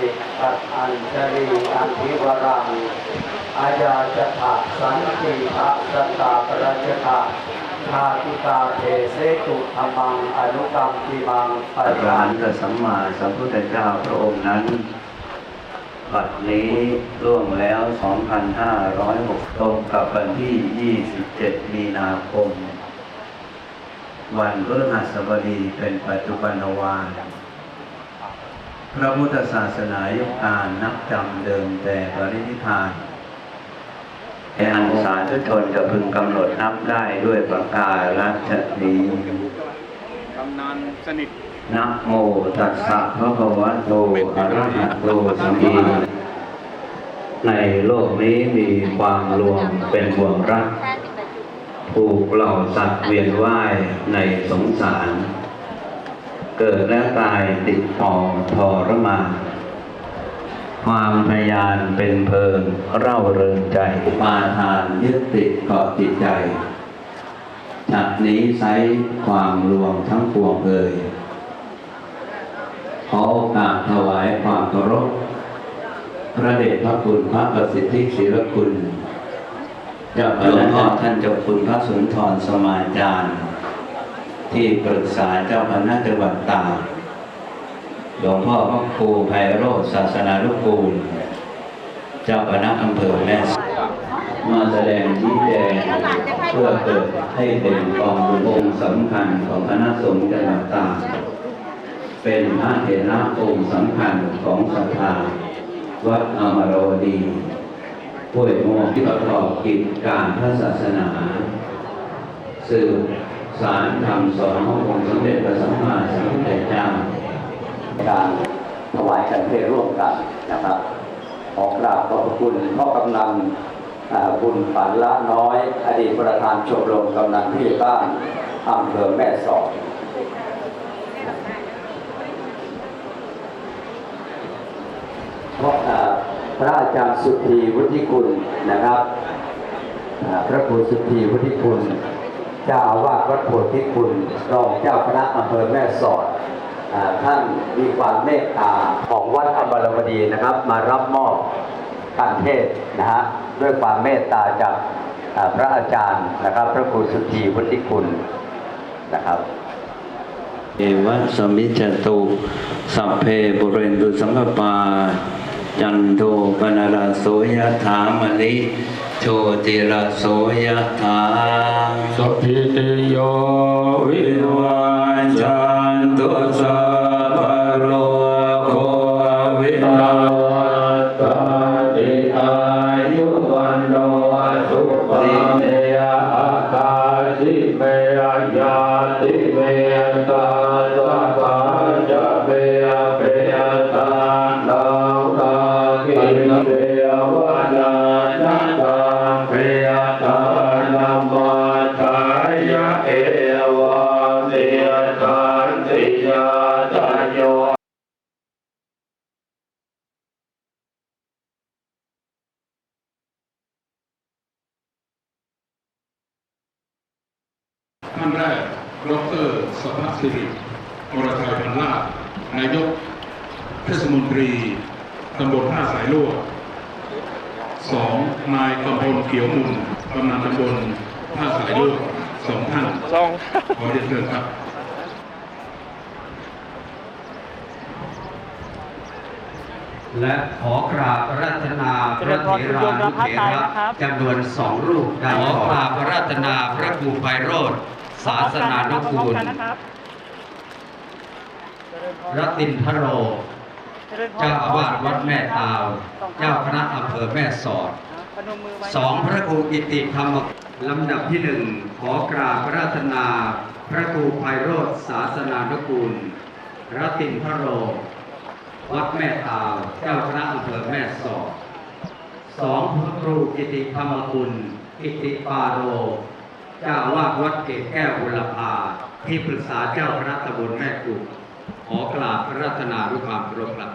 ติตัดอัญชลีอันทิวรังอาญาจถะสันติภะสตตาปรัจถะชาติกาเทเสตุธรรมังอนุกรรมติมังปพระริอรยัหันนตสัมมาสัมพุทธเจ้าพระองค์นั้นบัดนี้ล่วงแล้ว 2,506 ตรงกับวันที่ 27 มีนาคม วันพฤหัสบดีเป็นปัจจุบันวาน พระพุทธศาสนายุคการนับจำเดิมแต่ปรินิพพานแต่อันสาธุชนจะพึงกำหนดนับได้ด้วยประกาศชนี้กำนันสนิทนะโมตัสสะภะคะวะโตอะระหะโตสัมมาในโลกนี้มีความรวมเป็นห่วงรักถูกเหล่าสัตว์เวียนว่ายในสงสาร เกิดและตายติดต่อทรมานความพยานเป็นเพลิงเร่าเริงใจปาทานยึดติดเกาะจิตใจจากนี้ไซความรวมทั้งปวงเอ่ยขอโอกาสถวายความเคารพพระเดชพระคุณพระประสิทธิศิรคุณเจ้าพ่อท่านเจ้าคุณพระสุนทรสมาจารย์ ที่ปรึกษาเจ้าคณะจังหวัดตากหลวงพ่อพระครูไพโรธศาสนานุกูลเจ้าคณะอำเภอแม่สมาแสดงชี้แจงเพื่อเกิดให้เป็นกองบุญองค์สำคัญของคณะสงฆ์จังหวัดตากเป็นพระเถระองค์สำคัญของศรัทธาวัดอมรวดีป่วยโมที่ประกอบกิจการพระศาสนาสื่อ สารคำสอนขององค์สมเด็จพระสัมมาสัมพุทธเจ้าการถวายกันเพศร่วมกันนะครับ ขอกราบขอบคุณพ่อกำนันอ่าบุญปันละน้อย อดีตประธานชมรมกำนันผู้ใหญ่บ้านอำเภอแม่สอดเพราะพระอาจารย์สุธีวุฒิคุณนะครับ พระครูสุธีวุฒิคุณ จ้าอาวาสวัดโพธิคุณรองเจ้าคณะอำเภอแม่สอดท่านมีความเมตตาของวัดอมรวดีนะครับ มารับมอบการเทศน์นะฮะด้วยความเมตตาจากพระอาจารย์นะครับ พระครูสุธีวุฒิคุณนะครับเอวะสมิจตุสัพเพบุเรนตุสังกปา จันโทปนาราโสยถามณิ โชติราโสยถาสัพพิติโยวิวิวาวาจันตุสัพ ท่านแรกดรสภสิริวรชัยพันลาภนายกเทศมนตรีตำบลท่าสายลวดสองนายกำพลเขียวมุนกำนันตำบลท่าสายลวด สองท่านขอเรียนเชิญครับและขอกราบรัตนาพระเถรานุเถระจำนวนสองรูปได้ขอกราบรัตนาพระครูไพโรธศาสนานุกูลรัตินทโร เจ้าอาวาสวัดแม่ตาว เจ้าคณะอำเภอแม่สอด สองพระครูกิติธรรมลำดับที่หนึ่งขอกราบรัตนา พระครูไพโรธศาสนานุกูลรัตินทโร วัดแม่ตาวเจ้าคณะอำเภอแม่สอดสองพระครูกิติธรรมคุณกิติปาโรเจ้าวาดวัดเกศแก้วบุรพาที่ปรึกษาเจ้าคณะตำบลแม่กุขอกราบระรัตนาด้วยความเคารพครับ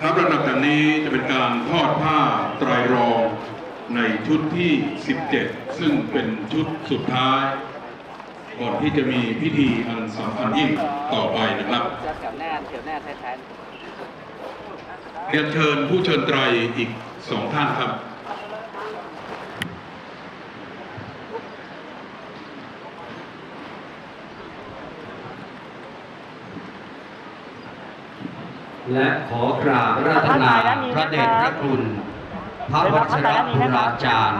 ข ครับระดับจากนี้จะเป็นการ ทอดผ้าไตรรองในชุดที่ 17 ซึ่งเป็นชุดสุดท้าย ก่อนที่จะมีพิธีอันสำคัญยิ่งต่อไปนะครับเรียนเชิญผู้เชิญไตรอีกสองท่านครับ และขอกราบราตนาพระเดชพระคุณ พระวัชรบุราจารย์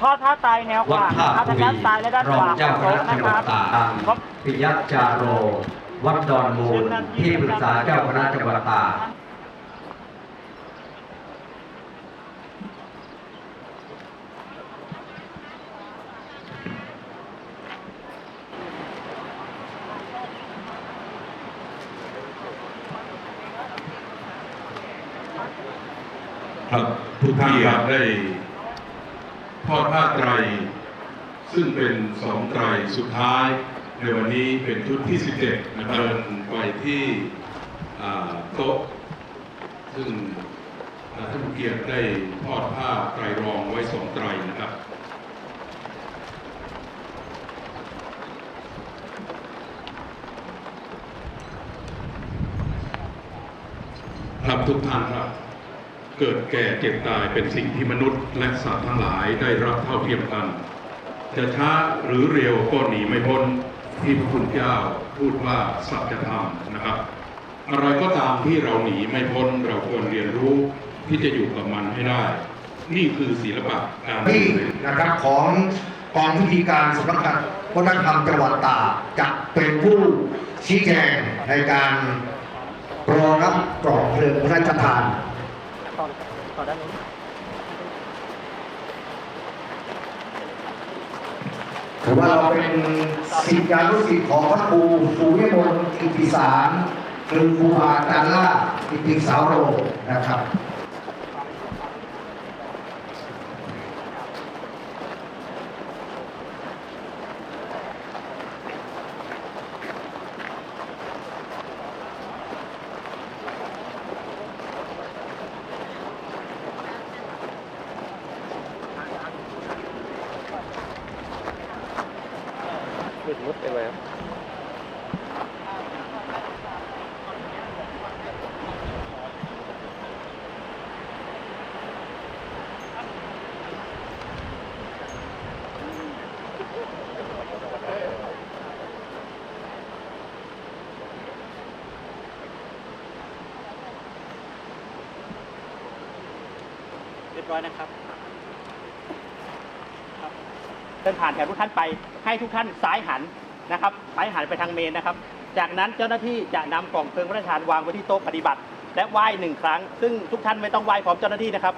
ทอดผ้าไตรแนวขวัดวางท่านะครับททางวีด้านซ้ายและด้านรอขงวาเจ้าคณะจังหวัดตากครบปิยัตจาโร วัดดอนมูลที่ปรึกษาเจ้าคณะจังหวัดตาก ครับทุกท่านครับได้ทอดผ้าไตร ซึ่งเป็นสองไตรสุดท้ายในวันนี้เป็นชุดที่ 17 นะครับเดินไปที่อ่าโต๊ะ ซึ่งอ่าท่านผู้เกียรติได้ทอดผ้าไตรรองไว้สองไตรนะครับครับทุกท่านครับ เกิดแก่เจ็บตายเป็นสิ่งที่มนุษย์และสัตว์ทั้งหลายได้รับเท่าเทียมกัน จะช้าหรือเร็วก็หนีไม่พ้นที่พระคุณเจ้าพูดว่าสัจธรรมนะครับ อะไรก็ตามที่เราหนีไม่พ้นเราควรเรียนรู้ที่จะอยู่กับมันให้ได้ นี่คือศิลปะการที่นะครับของกองพิธีการสำนักงานวัฒนธรรมจังหวัดตากจะเป็นผู้ชี้แจงในการรอรับกรอบเพลิงพระราชทาน ต่อด้านนู้นถือว่าเราเป็นสิทธิการรู้สิทธิ์ของพระครูสุวิมลกิติสารหรือครูบาอาจารย์ล่ากิติสาวโรนะครับ ร้อยนะครับเดินผ่านแถวทุกท่านไปให้ทุกท่านซ้ายหันนะครับซ้ายหันไปทางเมนนะครับ จากนั้นเจ้าหน้าที่จะนำกล่องเพลิงพระราชทานวางไว้ที่โต๊ะปฏิบัติ และไหว้หนึ่งครั้ง ซึ่งทุกท่านไม่ต้องไหว้พร้อมเจ้าหน้าที่นะครับ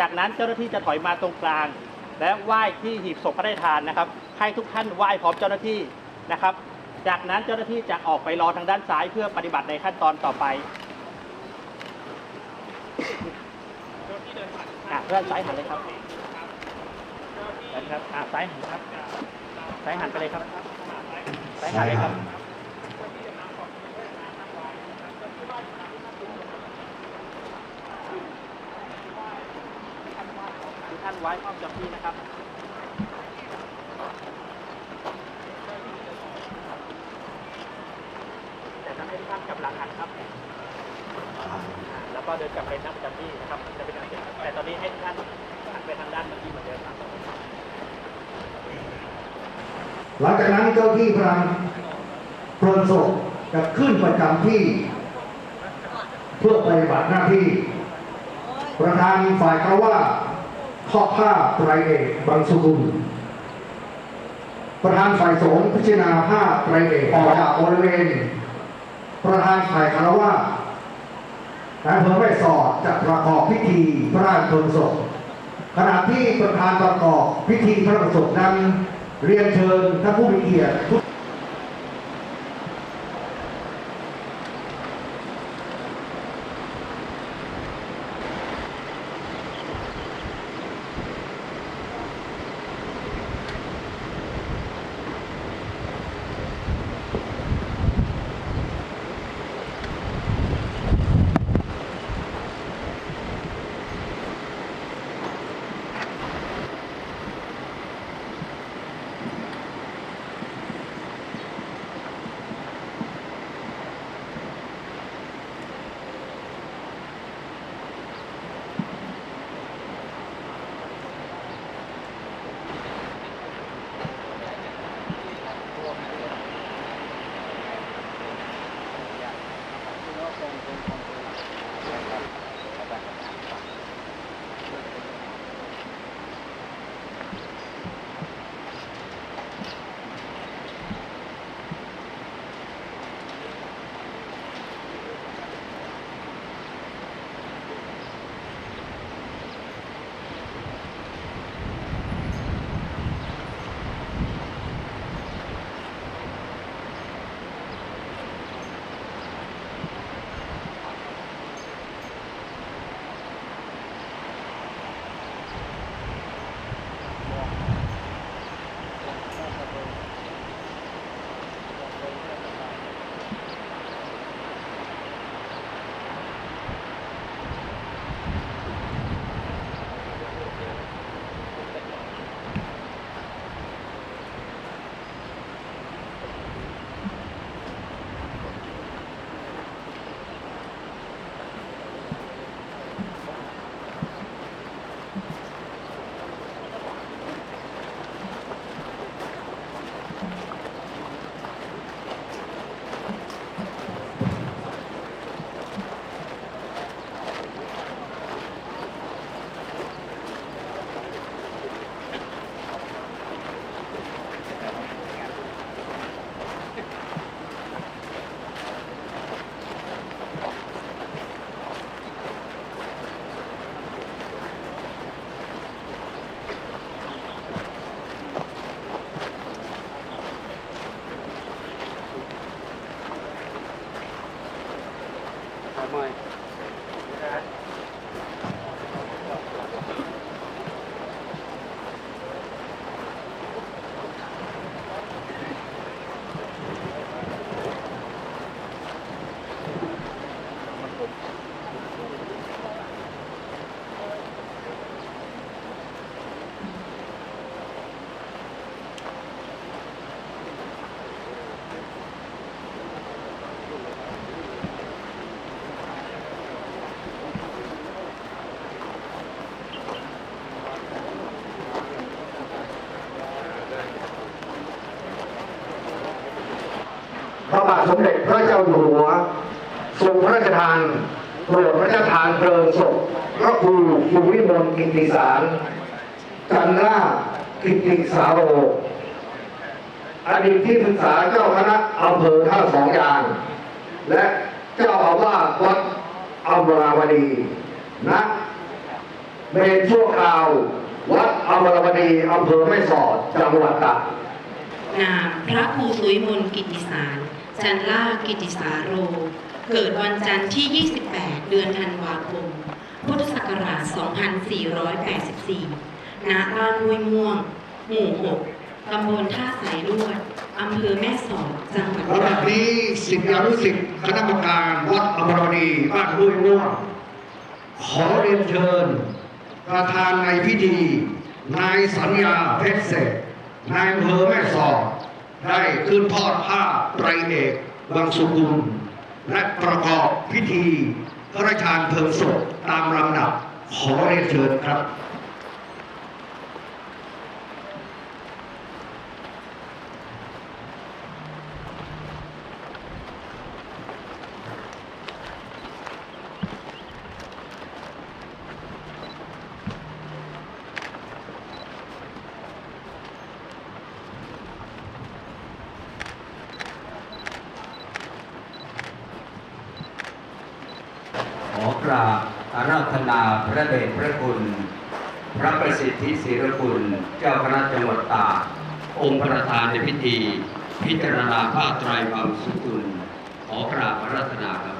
จากนั้นเจ้าหน้าที่จะถอยมาตรงกลาง และไหว้ที่หีบศพพระราชทานนะครับ ให้ทุกท่านไหว้พร้อมเจ้าหน้าที่นะครับ จากนั้นเจ้าหน้าที่จะออกไปรอทางด้านซ้ายเพื่อปฏิบัติในขั้นตอนต่อไปอะ เพื่อนซ้ายหันเลยครับนะครับอะซ้ายหันครับสายหันไปเลยครับสายหันเลยครับท่านไว้พร้อมจำที่นะครับแต่ท่านให้ท่านกับหลังหันครับ แล้วก็เดินกลับไปนั่งประจำที่นะครับ จะเป็น อนนี้ให้ท่านหันไปทางด้านเมื่อกี้เหมือนเดิมครับหลังจากนั้นเจ้าที่พลังพลศพจะขึ้นประจำที่ เพื่อปฏิบัติหน้าที่ ประธานฝ่ายเขาว่าทอดผ้าไตรเอกบางสุกุล ประธานฝ่ายสงฆ์พิจารณาผ้าไตรเอกออกจากบริเวณ ประธานฝ่ายคารวะนา อำเภอแม่สอดจะประกอบพิธีพระราชเพลิงศพขณะที่ประธานประกอบพิธีพระราชศพนั้นเรียนเชิญท่านผู้มีเกียรติาอยู่หัวทรงพระราชทานโปรดพระราชทานเพลิงศพพระครูภูวิมลกิติสารจันล่ากิติสาโรอดีตที่ปรึกษาเจ้าคณะอำเภอท่าสองยาง และเจ้าอาวาสวัดอมราวดีณเมนชั่วคราว วัดอมราวดีอำเภอแม่สอดจังหวัดตากนามพระครูสุวิมลกิติสาร จันล่ากิติสาโร เกิดวันจันทร์ที่ 28 เดือนธันวาคม พุทธศักราช 2484 ณ บ้านห้วยม่วง หมู่ 6 ตำบลท่าสายลวด อำเภอแม่สอด จังหวัดระดับนี้สิทธิอนุสิทธิ์คณะกรรมการวัดอมรวดีบ้านห้วยม่วง ขอเรียนเชิญ ประธานในพิธี นายสัญญาเพชรเสกนายอำเภอแม่สอด ได้ขึ้นทอดผ้าไตรเอกบางสุกุล และประกอบพิธีพระราชทานเพลิงศพตามลำดับขอเรียนเชิญครับ ขอกราบอาราธนาพระเดชพระคุณ พระประสิทธิศิรคุณ เจังหวัดตากองค์ประธานในพิธี พิจารณาผ้าไตรบังสุกุล ขอกราบอาราธนาครับ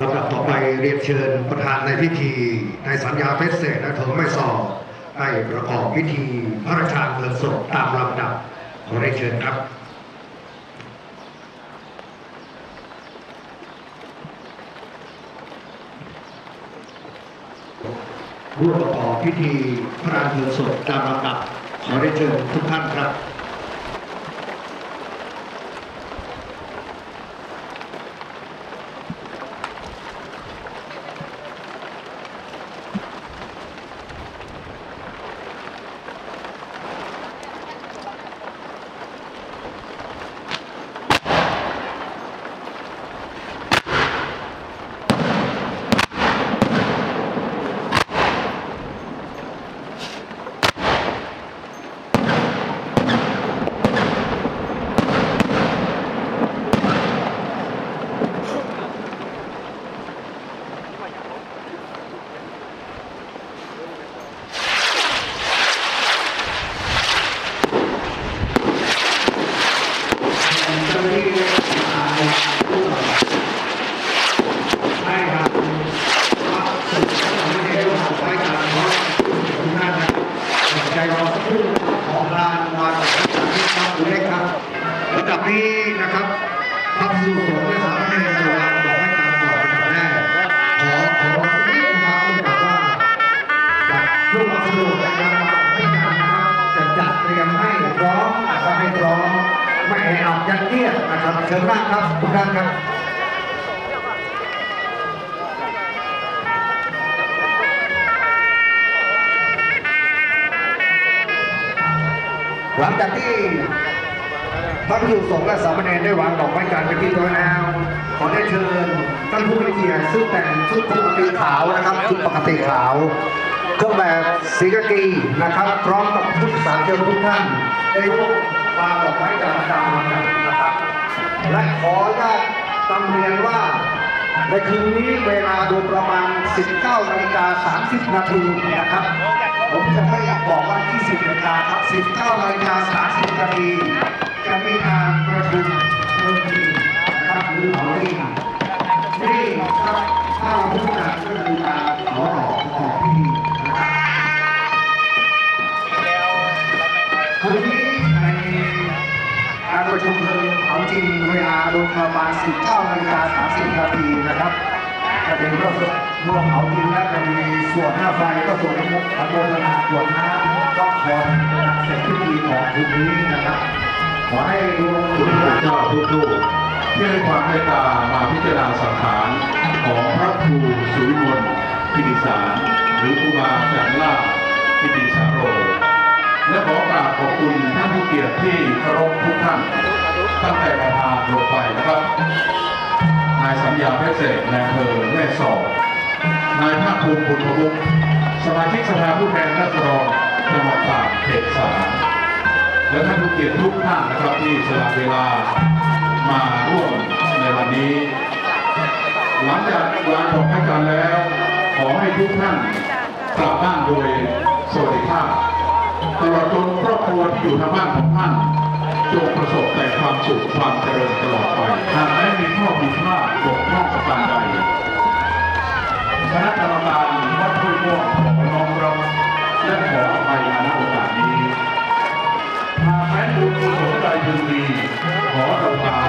ลำดับต่อไป เรียนเชิญประธานในพิธีในสัญญาเพชรเศษและเถอไม่สอบได้ประกอบพิธีพระราชทานเพลิงศพตามลำดับขอเรียนเชิญครับร่วมประกอบพิธีพระราชทานเพลิงศพตามลำดับขอเรียนเชิญทุกท่านครับ ครับทุกท่านครับหลังจากที่พระภิกษุสงฆ์และสามเณรได้วางดอกไม้จันทร์เป็นที่ตัวแล้วขอได้เชิญท่านผู้มีเกียรติซึ่งแต่งชุดปกติขาวนะครับชุดปกติขาว เครื่องแบบสีกากีนะครับ พร้อมกับผู้สารเชิญทุกท่านได้ร่วมวางดอกไม้จันทร์ดาวกัน และขอญาตนำเรียนว่าในคืนนี้เวลาโดยประมาณ 19นาฬิกา30 นาทีนะครับ ผมจะไม่บอกว่า20นาฬิกาครับ 19นาฬิกา30 นาทีจะมีการประชุม เวลาโดยประมาณ19นาฬิกา30นาทีนะครับจะเป็นเรื่องเมื่อเผาจริงแล้วจะมีส่วนหน้าไฟก็ส่วนมุกขบวนนาส่วนน้ำก็คอยเสร็จพิธีของคืนนี้นะครับ ขอให้ดวงจิตเจ้าทุกลูกที่ให้ความเมตตามาพิจารณาสังขารของพระครูสุวิมลพิธิสารหรือครูบาจันลาภพิธิสาโร และขอกราบขอบคุณท่านผู้เกียรติที่เคารพทุกท่าน ตั้งแต่ประธานลงไปนะครับนายสัญญาเพชรเสกนายอำเภอแม่สอดนายภาคภูมิบุญพบุกสมาชิกสภาผู้แทนราษฎรจังหวัดตากเขตสามและท่านผู้เกียรติทุกท่านนะครับที่สละเวลามาร่วมในวันนี้ หลังจากวางดอกไม้จันทร์แล้ว ขอให้ทุกท่านกลับบ้านโดยสวัสดิภาพตลอดจนครอบครัวที่อยู่ทางบ้านของท่าน จงประสบแต่ความสุขความเจริญตลอดไป หากไม่มีข้อผิดพลาดบกพร่องประการใดคณะกรรมการวัดห้วยม่วงขอร้องรับและขออภัยณโอกาสนี้หากแม้บุญกุศลใดพึงมีขอเราตา